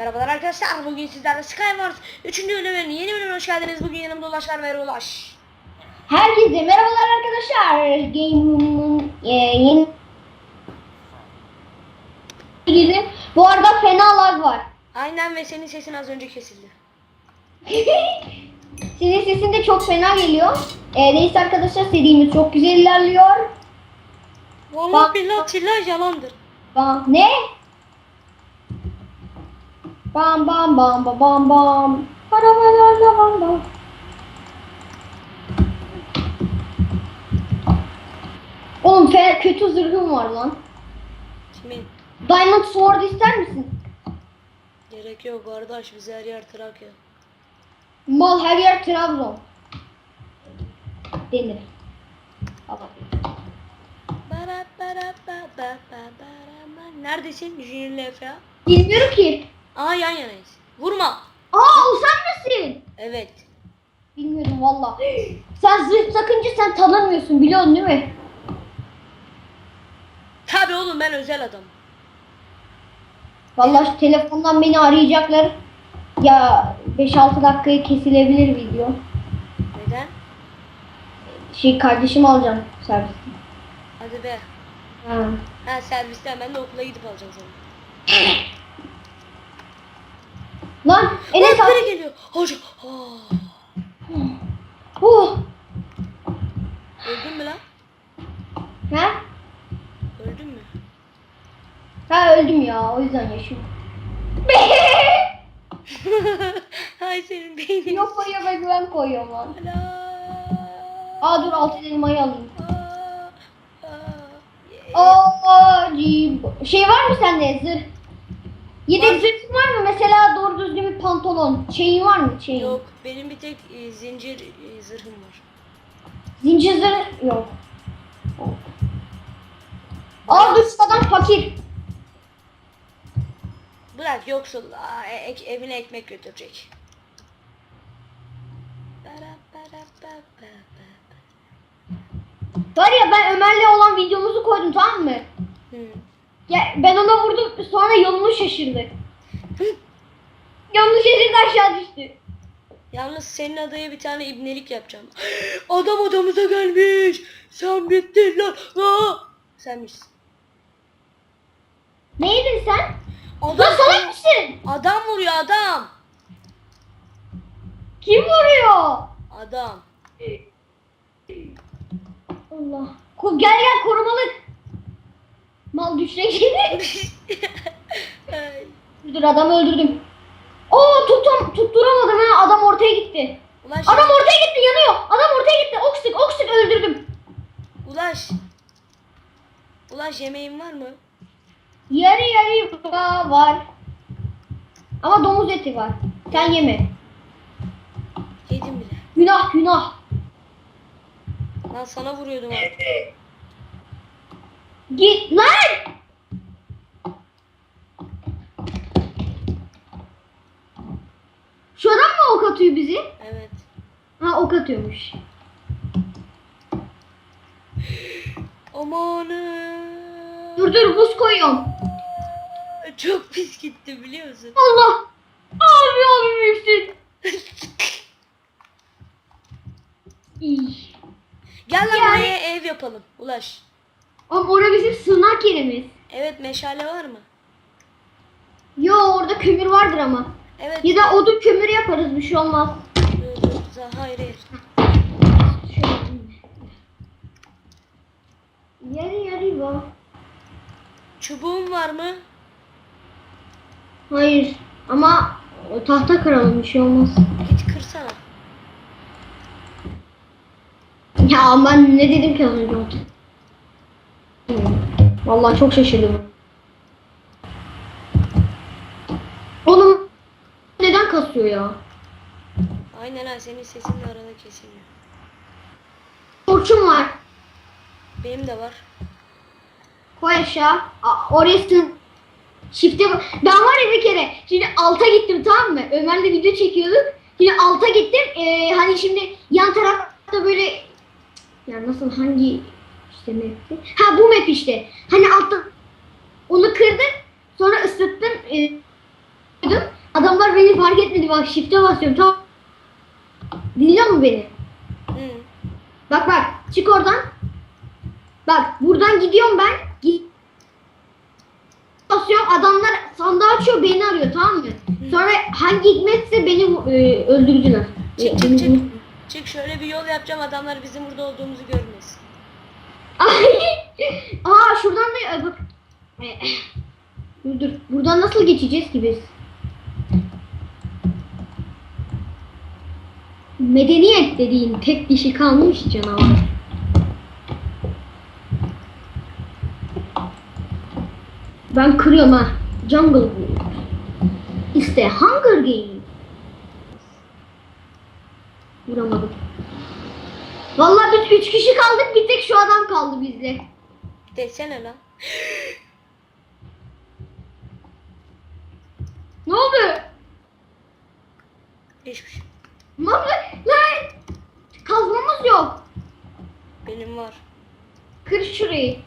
Merhabalar arkadaşlar. Bugün sizlerle Skywars 3. bölümün yeni bölümüne hoş geldiniz. Bugün yanımda Ulaşlar ve Ulaş. Herkese merhabalar arkadaşlar. Game'in e, yeni girdim. Bu arada fena lag var. Aynen ve senin sesin az önce kesildi. Senin sesin de çok fena geliyor. E, neyse arkadaşlar serimiz çok güzel ilerliyor. Vallahi Bak- billahi tillah yalandır. Bam, ne? Bam bam bam bam bam bam. Arabalarla bam bam. Oğlum fe, kötü zırhım var lan. Kimin? Diamond Sword ister misin? Gerek yok kardeş bize her yer Trakya. Mal her yer Trabzon. Denir. Ma. Neredesin? Junior Efe. bilmiyorum ki. Aa yan yanayız. Vurma. Aa o sen misin? Evet. Bilmiyordum valla. Sen zırh takınca sen tanımıyorsun biliyorsun değil mi? Tabi oğlum ben özel adam. Vallahi şu telefondan beni arayacaklar. Ya 5-6 dakikaya kesilebilir video. Neden? Şey kardeşim alacağım serviste. Hadi be. Ha. Ha servisten ben de okula gidip alacağım seni. Lan Enes Aa, abi. biri geliyor. Hoca. Aa. Oh. Öldün mü lan? Ha? Öldün mü? ha öldüm ya o yüzden yaşıyorum. Hay senin beynin. Yok koyuyor ben güven koyuyorum lan. Ala. Aa dur altı elmayı alayım. Aa, aa, Aa, cim- şey var mı sende zırh? Yedek zırhın var mı? Mesela doğru düzgün bir pantolon. Şeyin var mı? Şeyin. Yok benim bir tek e, zincir e, zırhım var. Zincir zırh yok. Aa dur şu adam fakir. Bırak yoksul aa, e- ek- evine ekmek götürecek. Var ya ben Ömer'le olan videomuzu koydum tamam mı? Hı. Ya ben ona vurdum sonra yolunu şaşırdı. yolunu şaşırdı aşağı düştü. Yalnız senin adaya bir tane ibnelik yapacağım. Adam adamıza gelmiş. Sen bittin lan. Aa! Sen misin? Neydin sen? Adam, Lan salak mısın? adam vuruyor adam. Kim vuruyor? Adam. Allah. Ko- gel gel korumalık. Düşecek. Dur adamı öldürdüm. Oo tuttum tutturamadım ha adam ortaya gitti. Ulaş, Adam ortaya gitti yanıyor. Adam ortaya gitti. Ok sık ok sık öldürdüm. Ulaş. Ulaş yemeğin var mı? Yarı yarı va- var. Ama domuz eti var. Sen yeme. Yedim bile. Günah günah. Lan sana vuruyordum artık. Git lan. Şu adam mı ok atıyor bizi? Evet. Ha ok atıyormuş. Amanın. Dur dur buz koyuyorum. Çok pis gitti biliyor musun? Allah. Abi abi büyüksün. Gel lan Yani- buraya ev yapalım. Ulaş. Ama orada bizim sığınak yerimiz. Evet meşale var mı? Yo orada kömür vardır ama. Evet. Ya da odun kömür yaparız bir şey olmaz. Hayır. Yarı yarı var. Çubuğun var mı? Hayır ama o tahta kıralım bir şey olmaz. Git kırsana. Ya ben ne dedim ki az önce o- Vallahi çok şaşırdım. Oğlum kasıyor ya? Aynen ha senin sesin de arada kesiliyor. Torçum var. Benim de var. Koy aşağı. A-. Shift'e bak- Ben var ya bir kere. Şimdi alta gittim tamam mı? Ömer'le video çekiyorduk. Şimdi alta gittim. Ee, hani şimdi yan tarafta böyle ya nasıl hangi işte map'ti? Ha bu map işte. Hani altta onu kırdım. Sonra ısıttım. Ee, Adamlar beni fark etmedi bak shift'e basıyorum tamam. Dinliyor mu beni? Hı. Bak bak çık oradan. Bak buradan gidiyorum ben. Gi- basıyorum adamlar sandığı açıyor beni arıyor tamam mı? Sonra hangi hikmetse beni e, öldürdüler. Çık, E, çık, çık. Çık şöyle bir yol yapacağım adamlar bizim burada olduğumuzu görmesin. Ay. Aa şuradan da e, bak. E, Dur dur. Buradan nasıl geçeceğiz ki biz? Medeniyet dediğin tek dişi kalmış canavar. Ben kırıyorum ha. Jungle Book. İşte Hunger Games. Vuramadım. Vallahi biz üç kişi kaldık bir tek şu adam kaldı bizle. Desene lan. Ne oldu? Hiçbir şey. Ne oldu? Lan! Kazmamız yok. Benim var. Kır şurayı.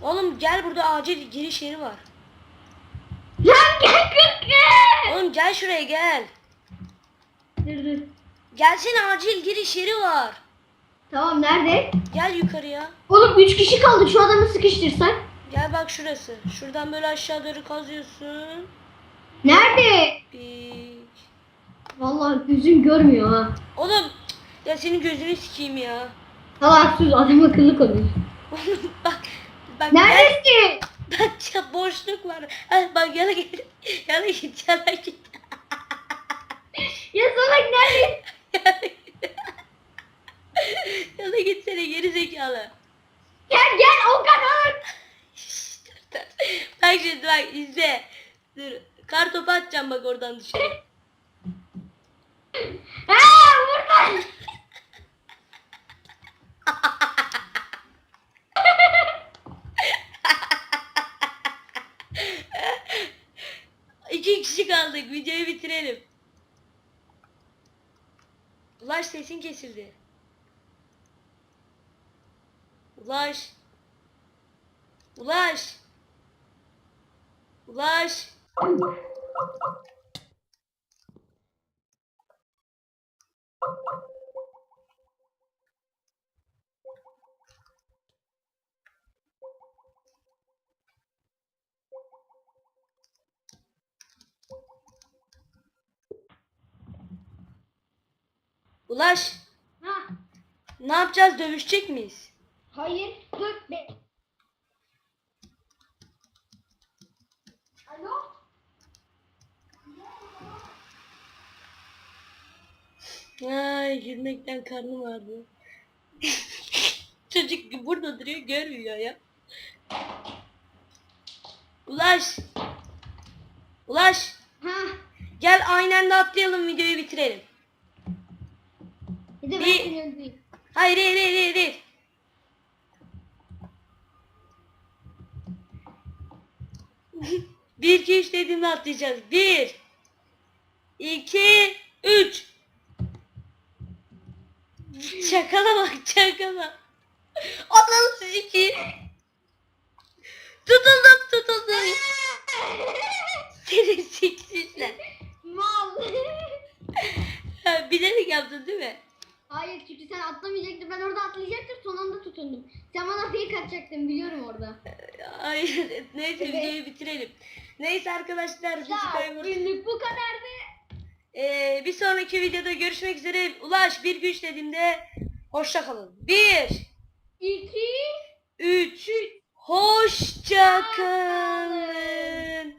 Oğlum gel burada acil giriş yeri var. Lan gel kır kır. Oğlum gel şuraya gel. Dur dur. Gelsene acil giriş yeri var. Tamam nerede? Gel yukarıya. Oğlum üç kişi kaldık şu adamı sıkıştırsak. Gel bak şurası. Şuradan böyle aşağı doğru kazıyorsun. Nerede? Bir... Vallahi gözüm görmüyor ha. Oğlum ya senin gözünü sikeyim ya. Salaksız adam akıllı konuş. Oğlum bak. Bak. Neredesin? Bak ya boşluk var. Ha, bak yana git. Yana git. Yana git. Ya salak nerede? Yana git. yana gitsene geri zekalı. Gel gel o kadar. Bak şimdi bak izle. Dur. Kar topu atacağım bak oradan dışarı. Ha buradan. İki kişi kaldık. Videoyu bitirelim. Ulaş sesin kesildi. Ulaş. Ulaş. Ulaş. Ulaş. Ha. Ne yapacağız? Dövüşecek miyiz? Hayır dur be. Alo? Ay gülmekten karnım ağrıyor. Çocuk burada duruyor görmüyor ya. Ulaş. Ulaş. Ha. Gel aynen de atlayalım videoyu bitirelim. Bir de ben Bir- seni öldüreyim. Hayır hayır hayır hayır. hayır. Bir iki üç dediğimde atlayacağız. Bir. iki, üç. Çakala bak çakala. Ananı iki. Tutuldum tutuldum. Seni siksinler. Mal. Ha, Bilerek yaptın değil mi? Hayır çünkü sen atlamayacaktın. Ben orada atlayacaktım son anda tutundum. Sen bana fake atacaktın biliyorum orada. Hayır. Neyse Evet. videoyu bitirelim. Neyse arkadaşlar. Ya günlük bu kadardı. Ee, bir sonraki videoda görüşmek üzere. Ulaş bir güç dediğimde hoşça kalın. Bir, İki. üç, hoşça kalın.